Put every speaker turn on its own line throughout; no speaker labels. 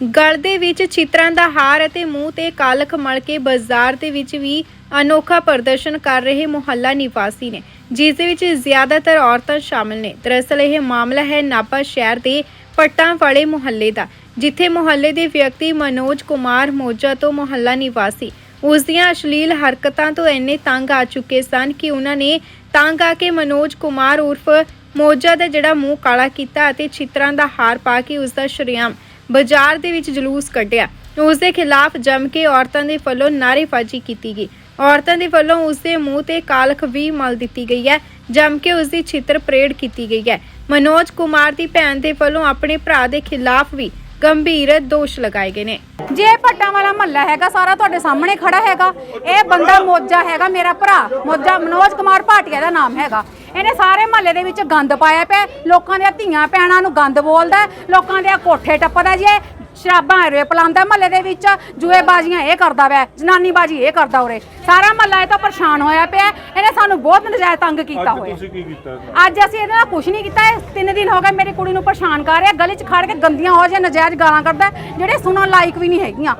ਗਲ ਦੇ ਵਿੱਚ ਚਿੱਤਰਾਂ ਦਾ ਹਾਰ ਅਤੇ ਮੂੰਹ ਤੇ ਕਾਲਖ ਮਲ ਕੇ ਬਾਜ਼ਾਰ ਦੇ ਵਿੱਚ ਵੀ ਅਨੋਖਾ ਪ੍ਰਦਰਸ਼ਨ ਕਰ ਰਹੇ ਮੁਹੱਲਾ ਨਿਵਾਸੀ ਨੇ, ਜਿਸ ਦੇ ਵਿੱਚ ਜ਼ਿਆਦਾਤਰ ਔਰਤਾਂ ਸ਼ਾਮਲ ਨੇ। ਦਰਅਸਲ ਇਹ ਮਾਮਲਾ ਹੈ ਨਾਪਾ ਸ਼ਹਿਰ ਦੇ ਪੱਟਾਂ ਵਾਲੇ ਮੁਹੱਲੇ ਦਾ, ਜਿੱਥੇ ਮੁਹੱਲੇ ਦੇ ਵਿਅਕਤੀ ਮਨੋਜ ਕੁਮਾਰ ਮੋਜਾ ਤੋਂ ਮੁਹੱਲਾ ਨਿਵਾਸੀ। ਉਸ ਦੀਆਂ ਅਸ਼ਲੀਲ ਹਰਕਤਾਂ ਤੋਂ ਇੰਨੇ ਤੰਗ ਆ ਚੁੱਕੇ ਸਨ ਕਿ ਉਹਨਾਂ ਨੇ ਤੰਗ ਆ ਕੇ ਮਨੋਜ ਕੁਮਾਰ ਉਰਫ ਮੋਜਾ ਦਾ ਜਿਹੜਾ ਮੂੰਹ ਕਾਲਾ ਕੀਤਾ ਅਤੇ ਛਿੱਤਰਾਂ ਦਾ ਹਾਰ ਪਾ ਕੇ ਉਸ ਦਾ ਸ਼ਰੇਆਮ ਬਾਜ਼ਾਰ ਦੇ ਵਿੱਚ ਜਲੂਸ ਕੱਢਿਆ। ਉਸ ਦੇ ਖਿਲਾਫ ਜੰਮ ਕੇ ਔਰਤਾਂ ਦੇ ਵੱਲੋਂ ਨਾਅਰੇਬਾਜ਼ੀ ਕੀਤੀ ਗਈ। ਔਰਤਾਂ ਦੇ ਵੱਲੋਂ ਉਸ ਦੇ ਮੂੰਹ ਤੇ ਕਾਲਖ ਵੀ ਮਲ ਦਿੱਤੀ ਗਈ ਹੈ, ਜੰਮ ਕੇ ਉਸ ਦੀ ਚਿੱਤਰ ਪਰੇਡ ਕੀਤੀ ਗਈ ਹੈ। ਮਨੋਜ ਕੁਮਾਰ ਦੀ ਭੈਣ ਦੇ ਵੱਲੋਂ ਆਪਣੇ ਭਰਾ ਦੇ ਖਿਲਾਫ ਵੀ ਗੰਭੀਰ ਦੋਸ਼ ਲਗਾਏ ਗਏ ਨੇ।
ਜੇ ਇਹ ਭੱਟਾਂ ਵਾਲਾ ਮਹੱਲਾ ਹੈਗਾ, ਸਾਰਾ ਤੁਹਾਡੇ ਸਾਹਮਣੇ ਖੜਾ ਹੈਗਾ। ਇਹ ਬੰਦਾ ਮੋਜਾ ਹੈਗਾ ਮੇਰਾ ਭਰਾ। ਮੋਜਾ ਮਨੋਜ ਕੁਮਾਰ ਭਾਟੀਆ ਦਾ ਨਾਮ ਹੈਗਾ। ਇਹਨੇ ਸਾਰੇ ਮਹੱਲੇ ਦੇ ਵਿੱਚ ਗੰਦ ਪਾਇਆ ਪਿਆ ਲੋਕਾਂ ਦੀਆਂ ਧੀਆਂ ਭੈਣਾਂ ਨੂੰ ਗੰਦ ਬੋਲਦਾ ਲੋਕਾਂ ਦੇ ਕੋਠੇ ਟੱਪਦਾ ਜੀ ਸ਼ਰਾਬਾਂ ਰੇ ਪਲਾਉਂਦਾ ਮਹੱਲੇ ਦੇ ਵਿੱਚ। ਜੂਏ ਬਾਜ਼ੀਆਂ ਇਹ ਕਰਦਾ ਵੈ ਜਨਾਨੀ ਬਾਜੀ ਇਹ ਕਰਦਾ ਉਰੇ। ਸਾਰਾ ਮਹੱਲਾ ਇਹ ਤਾਂ ਪਰੇਸ਼ਾਨ ਹੋਇਆ ਪਿਆ ਇਹਨੇ ਸਾਨੂੰ ਬਹੁਤ ਨਜਾਇਜ਼ ਤੰਗ ਕੀਤਾ
ਅੱਜ
ਹੋਇਆ
ਤੁਸੀਂ ਕੀ ਕੀਤਾ
ਅੱਜ ਅਸੀਂ ਇਹਦੇ ਨਾਲ ਕੁਝ ਨਹੀਂ ਕੀਤਾ ਇਹ ਤਿੰਨ ਦਿਨ ਹੋ ਗਏ ਮੇਰੀ ਕੁੜੀ ਨੂੰ ਪਰੇਸ਼ਾਨ ਕਰ ਰਿਹਾ। ਗਲੀ 'ਚ ਖੜ ਕੇ ਗੰਦੀਆਂ ਹੋ ਜਾਂ ਨਜਾਇਜ਼ ਗਾਲਾਂ ਕਰਦਾ ਹੈ, ਜਿਹੜੇ ਸੁਣਨ ਲਾਇਕ ਵੀ ਨਹੀਂ ਹੈਗੀਆਂ।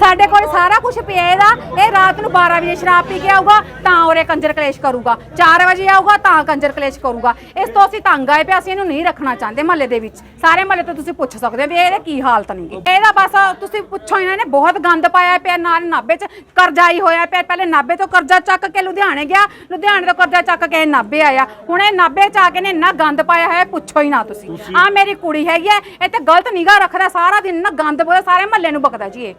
ਸਾਡੇ ਕੋਲ ਸਾਰਾ ਕੁਝ ਪਿਆ ਇਹਦਾ। ਇਹ ਰਾਤ ਨੂੰ 12 ਵਜੇ ਸ਼ਰਾਬ ਪੀ ਕੇ ਆਊਗਾ ਤਾਂ ਉਰੇ ਕੰਜਰ ਕਲੇਸ਼ ਕਰੂਗਾ। 4 ਵਜੇ ਆਊਗਾ ਤਾਂ ਕੰਜਰ ਕਲੇਸ਼ ਕਰੂਗਾ। ਇਸ ਤੋਂ ਅਸੀਂ ਤੰਗ ਆਏ ਪਿਆ ਅਸੀਂ ਇਹਨੂੰ ਨਹੀਂ ਰੱਖਣਾ ਚਾਹੁੰਦੇ ਮਹੱਲੇ ਦੇ ਵਿੱਚ। ਸਾਰੇ ਮਹੱਲੇ ਤੋਂ ਤੁਸੀਂ ਪੁੱਛ ਸਕਦੇ ਹੋ ਵੀ ਇਹਦੇ ਕੀ ਹਾਲਤ ਨਹੀਂਗੀ ਇਹਦਾ ਬਸ ਤੁਸੀਂ ਪੁੱਛੋ ਇਹਨਾਂ ਨੇ ਬਹੁਤ ਗੰਦ ਪਾਇਆ ਪਿਆ ਨਾਲ ਨਾਭੇ 'ਚ ਕਰਜ਼ਾਈ ਹੋਇਆ ਪਿਆ। ਪਹਿਲੇ ਨਾਭੇ ਤੋਂ ਕਰਜ਼ਾ ਚੱਕ ਕੇ ਲੁਧਿਆਣੇ ਗਿਆ ਲੁਧਿਆਣੇ ਤੋਂ ਕਰਜ਼ਾ ਚੱਕ ਕੇ ਨਾਭੇ ਆਇਆ। ਹੁਣ ਇਹ ਨਾਭੇ 'ਚ ਆ ਕੇ ਨੇ ਇੰਨਾ ਗੰਦ ਪਾਇਆ ਹੋਇਆ ਪੁੱਛੋ ਹੀ ਨਾ ਤੁਸੀਂ। ਆ ਮੇਰੀ ਕੁੜੀ ਹੈਗੀ ਹੈ ਇਹ ਤੇ ਗਲਤ ਨਿਗਾਹ ਰੱਖਦਾ ਸਾਰਾ ਦਿਨ ਨਾ ਗੰਦ ਪਾਇਆ ਸਾਰੇ ਮਹੱਲੇ ਨੂੰ ਬਕਦਾ ਜੀ ਇਹ।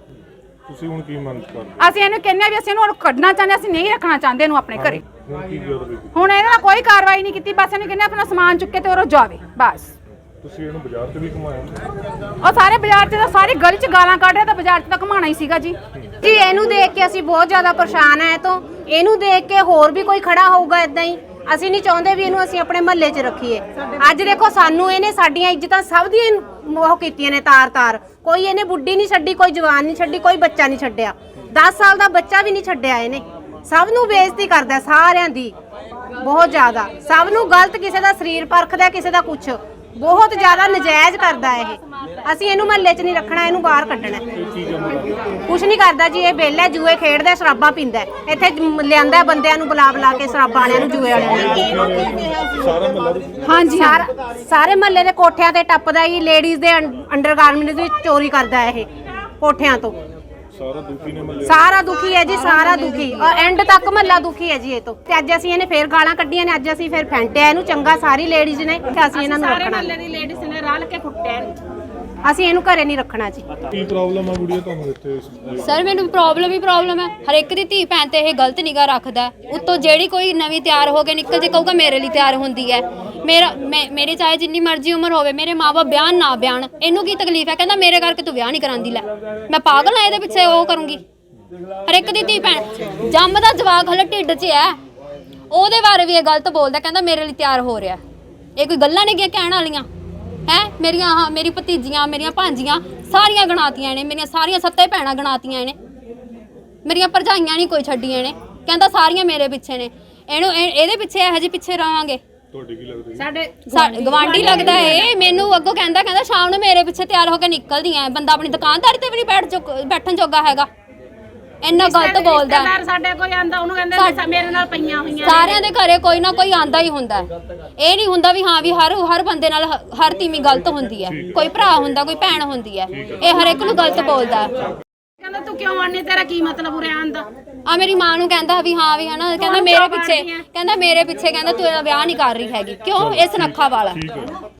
ਤੁਸੀਂ ਹੁਣ ਕੀ ਮੰਗ ਕਰਦੇ
ਅਸੀਂ ਇਹਨੂੰ ਕਹਿੰਦੇ ਆ ਵੀ ਅਸੀਂ ਇਹਨੂੰ ਹੁਣ ਕੱਢਣਾ ਚਾਹੁੰਦੇ ਅਸੀਂ ਨਹੀਂ ਰੱਖਣਾ ਚਾਹੁੰਦੇ ਇਹਨੂੰ ਆਪਣੇ ਘਰੇ।
ਹੁਣ ਕੀ ਕਰਦੇ
ਹੁਣ ਇਹਦੇ ਨਾਲ ਕੋਈ ਕਾਰਵਾਈ ਨਹੀਂ ਕੀਤੀ ਬਸ ਇਹਨੂੰ ਕਹਿੰਦੇ ਆਪਣਾ ਸਮਾਨ ਚੁੱਕ ਕੇ ਤੇ ਉਹ ਜਾਵੇ ਬਸ।
ਤੁਸੀਂ ਇਹਨੂੰ ਬਾਜ਼ਾਰ ਤੇ ਵੀ ਘੁਮਾਇਆ
ਉਹ ਸਾਰੇ ਬਾਜ਼ਾਰ 'ਚ ਤਾਂ ਸਾਰੀ ਗਲੀ 'ਚ ਗਾਲਾਂ ਕੱਢ ਰਿਹਾ ਤਾਂ ਬਾਜ਼ਾਰ 'ਚ ਤਾਂ ਘਮਾਣਾ ਹੀ ਸੀਗਾ ਜੀ।
ਜੀ ਇਹਨੂੰ ਦੇਖ ਕੇ ਅਸੀਂ ਬਹੁਤ ਜ਼ਿਆਦਾ ਪਰੇਸ਼ਾਨ ਆ ਇਹ ਤੋਂ। ਇਹਨੂੰ ਦੇਖ ਕੇ ਹੋਰ ਵੀ ਕੋਈ ਖੜਾ ਹੋਊਗਾ ਇਦਾਂ ਹੀ। ਅਸੀਂ ਨਹੀਂ ਚਾਹੁੰਦੇ ਵੀ ਇਹਨੂੰ ਅਸੀਂ ਆਪਣੇ ਮਹੱਲੇ 'ਚ ਰੱਖੀਏ। ਅੱਜ ਦੇਖੋ ਸਾਨੂੰ ਇਹਨੇ ਸਾਡੀਆਂ ਇੱਜ਼ਤਾਂ ਸਭ ਦੀਆਂ ਉਹ ਕੀਤੀਆਂ ਨੇ ਤਾਰ-ਤਾਰ। ਕੋਈ ਇਹਨੇ ਬੁੱਢੀ ਨਹੀਂ ਛੱਡੀ, ਕੋਈ ਜਵਾਨ ਨਹੀਂ ਛੱਡੀ, ਕੋਈ ਬੱਚਾ ਨਹੀਂ ਛੱਡਿਆ। 10 ਸਾਲ ਦਾ ਬੱਚਾ ਵੀ ਨਹੀਂ ਛੱਡਿਆ ਇਹਨੇ। ਸਭ ਨੂੰ ਬੇਇੱਜ਼ਤੀ ਕਰਦਾ ਸਾਰਿਆਂ ਦੀ, ਬਹੁਤ ਜ਼ਿਆਦਾ। ਸਭ ਨੂੰ ਗਲਤ ਕਿਸੇ ਦਾ ਸਰੀਰ ਪਰਖਦਾ ਕਿਸੇ ਦਾ ਕੁਛ। ਬਹੁਤ ਜ਼ਿਆਦਾ ਨਜਾਇਜ਼ ਕਰਦਾ ਇਹ। ਅਸੀਂ ਇਹਨੂੰ ਮਹੱਲੇ 'ਚ ਨਹੀਂ ਰੱਖਣਾ ਇਹਨੂੰ ਬਾਹਰ ਕੱਢਣਾ। ਕੁਛ ਨਹੀਂ ਕਰਦਾ ਜੀ ਇਹ ਵਿਹਲਾ ਜੂਏ ਖੇਡਦਾ ਸ਼ਰਾਬਾਂ ਪੀਂਦਾ। ਇੱਥੇ ਲਿਆਂਦਾ ਬੰਦਿਆਂ ਨੂੰ ਬੁਲਾ ਬੁਲਾ ਕੇ ਸ਼ਰਾਬਾਂ ਵਾਲਿਆਂ ਨੂੰ ਜੂਏ ਵਾਲਿਆਂ ਨੂੰ।
ਹਾਂਜੀ
ਸਾਰਾ- ਮਹੱਲੇ ਦੇ ਕੋਠਿਆਂ ਤੇ ਟੱਪਦਾ ਹੀ ਲੇਡੀਜ਼ ਦੇ ਅੰਡਰਗਾਰਮੈਂਟ ਵਿੱਚ ਚੋਰੀ ਕਰਦਾ ਇਹ ਕੋਠਿਆਂ ਤੋਂ।
ਸਾਰਾ ਦੁਖੀ ਨੇ ਮਹੱਲੇ
ਸਾਰਾ ਦੁਖੀ ਹੈ ਜੀ ਸਾਰਾ ਦੁਖੀ। ਔਰ ਐਂਡ ਤੱਕ ਮਹੱਲਾ ਦੁਖੀ ਹੈ ਜੀ ਇਹ ਤੋਂ। ਤੇ ਅੱਜ ਅਸੀਂ ਇਹਨੇ ਫੇਰ ਗਾਲਾਂ ਕੱਢੀਆਂ ਨੇ ਅੱਜ ਅਸੀਂ ਫੇਰ ਫੈਂਟਿਆ ਇਹਨੂੰ। ਚੰਗਾ ਸਾਰੀ ਲੇਡੀਜ਼ ਨੇ ਕਿ ਅਸੀਂ ਇਹਨਾਂ ਨੂੰ ਰੱਖਣਾ।
ਦੀ ਲੇਡੀਜ਼ ਨੇ ਰਲ ਕੇ ਕੁੱਟਿਆ
ਅਸੀਂ ਇਹਨੂੰ ਘਰੇ ਨਹੀਂ ਰੱਖਣਾ ਜੀ।
ਕੀ ਪ੍ਰੋਬਲਮ ਆ ਗੁੜੀਆ ਤੁਹਾਨੂੰ ਇੱਥੇ ਇਸ-
ਸਰ ਮੈਨੂੰ ਪ੍ਰੋਬਲਮ ਹੀ ਪ੍ਰੋਬਲਮ ਹੈ। ਹਰ ਇੱਕ ਦੀ ਧੀ ਭੈਣ ਤੇ ਇਹ ਗਲਤ ਨਿਗਾਹ ਰੱਖਦਾ ਹੈ। ਉੱਤੋਂ ਜਿਹੜੀ ਕੋਈ ਨਵੀਂ ਤਿਆਰ ਹੋ ਕੇ ਨਿਕਲ ਜੇ ਕਹੂਗਾ ਮੇਰੇ ਲਈ ਤਿਆਰ ਹੁੰਦੀ ਹੈ। ਮੇਰਾ ਮੈਂ- ਮੇਰੀ ਚਾਹੇ ਜਿੰਨੀ ਮਰਜ਼ੀ ਉਮਰ ਹੋਵੇ, ਮੇਰੇ ਮਾਪੇ ਵਿਆਹ ਨਾ ਬਿਆਨ ਇਹਨੂੰ ਕੀ ਤਕਲੀਫ ਹੈ? ਕਹਿੰਦਾ, ਮੇਰੇ ਕਰਕੇ ਤੂੰ ਵਿਆਹ ਨਹੀਂ ਕਰਾਂਦੀ, ਲੈ। ਮੈਂ ਪਾਗਲ ਆ ਇਹਦੇ ਪਿੱਛੇ, ਉਹ ਕਰੂੰਗੀ। ਹਰ ਇੱਕ ਦੀ ਧੀ ਭੈਣ ਜੰਮਦਾ ਜਵਾਕ ਹਲੇ ਢਿੱਡ 'ਚ ਹੈ ਉਹਦੇ ਬਾਰੇ ਵੀ ਇਹ ਗਲਤ ਬੋਲਦਾ, ਕਹਿੰਦਾ, ਮੇਰੇ ਲਈ ਤਿਆਰ ਹੋ ਰਿਹਾ। ਇਹ ਕੋਈ ਗੱਲਾਂ ਨਹੀਂ ਕਹਿਣ ਵਾਲੀਆਂ? ਹੈ? ਮੇਰੀਆਂ ਆਹ, ਮੇਰੀ ਭਤੀਜੀਆਂ, ਮੇਰੀਆਂ ਭਾਂਜੀਆਂ ਸਾਰੀਆਂ ਗਣਾਤੀਆਂ ਨੇ, ਮੇਰੀਆਂ ਸਾਰੀਆਂ ਸੱਤੇ ਭੈਣਾਂ ਗਣਾਤੀਆਂ ਨੇ। ਮੇਰੀਆਂ ਭਰਜਾਈਆਂ ਨਹੀਂ ਕੋਈ ਛੱਡੀਆਂ ਨੇ। ਕਹਿੰਦਾ, ਸਾਰੀਆਂ ਮੇਰੇ ਪਿੱਛੇ ਨੇ। ਇਹਨੂੰ, ਇਹ- ਇਹਦੇ ਪਿੱਛੇ ਇਹੋ ਜਿਹੇ ਪਿੱਛੇ ਰਵਾਂਗੇ।
ਤੁਹਾਡੀ ਕੀ ਲੱਗਦੀ
ਸਾਡੇ
ਗਵਾਂਢੀ ਲੱਗਦਾ ਏ ਮੈਨੂੰ ਅੱਗੋਂ ਕਹਿੰਦਾ ਕਹਿੰਦਾ ਸ਼ਾਮ ਨੂੰ ਮੇਰੇ ਪਿੱਛੇ ਤਿਆਰ ਹੋ ਕੇ ਨਿਕਲਦੀਆਂ ਬੰਦਾ ਆਪਣੀ ਦੁਕਾਨਦਾਰੀ ਤੇ ਵੀ ਨਹੀਂ ਬੈਠ ਜੋ- ਬੈਠਣ ਜੋਗਾ ਹੈਗਾ। ਇੰਨਾ ਗਲਤ ਬੋਲਦਾ। ਹੈ।
ਸਾਡੇ ਕੋਈ ਆਂਦਾ ਉਹਨੂੰ ਕਹਿੰਦੇ
ਸਾਡੇ-
ਮੇਰੇ ਨਾਲ ਪਈਆਂ ਹੋਈਆਂ
ਸਾਰਿਆਂ ਦੇ ਘਰੇ ਕੋਈ ਨਾ ਕੋਈ ਆਂਦਾ ਹੀ ਹੁੰਦਾ ਹੈ। ਇਹ ਨਹੀਂ ਹੁੰਦਾ ਵੀ ਹਾਂ ਵੀ ਹਰ ਹਰ ਬੰਦੇ ਨਾਲ ਹ- ਹਰ ਤੀਵੀਂ ਗਲਤ ਹੁੰਦੀ ਹੈ। ਕੋਈ ਭਰਾ ਹੁੰਦਾ ਕੋਈ ਭੈਣ ਹੁੰਦੀ ਹੈ। ਇਹ ਹਰ ਇੱਕ ਨੂੰ ਗਲਤ ਬੋਲਦਾ ਹੈ
ਕਹਿੰਦਾ ਤੂੰ ਕਿਉਂ ਆਨੇ ਤੇਰਾ ਕੀ ਮਤਲਬ ਉਰੇ ਆਣ ਦਾ?
ਆ ਮੇਰੀ ਮਾਂ ਨੂੰ ਕਹਿੰਦਾ ਵੀ ਹਾਂ ਵੀ ਹਨਾ ਕਹਿੰਦਾ ਮੇਰੇ ਪਿੱਛੇ ਕਹਿੰਦਾ ਮੇਰੇ ਪਿੱਛੇ ਕਹਿੰਦਾ ਤੂੰ ਇਹਦਾ ਵਿਆਹ ਨਹੀਂ ਕਰ ਰਹੀ ਹੈਗੀ। ਕਿਉਂ? ਇਹ ਸੁਨੱਖਾ ਵਾਲਾ।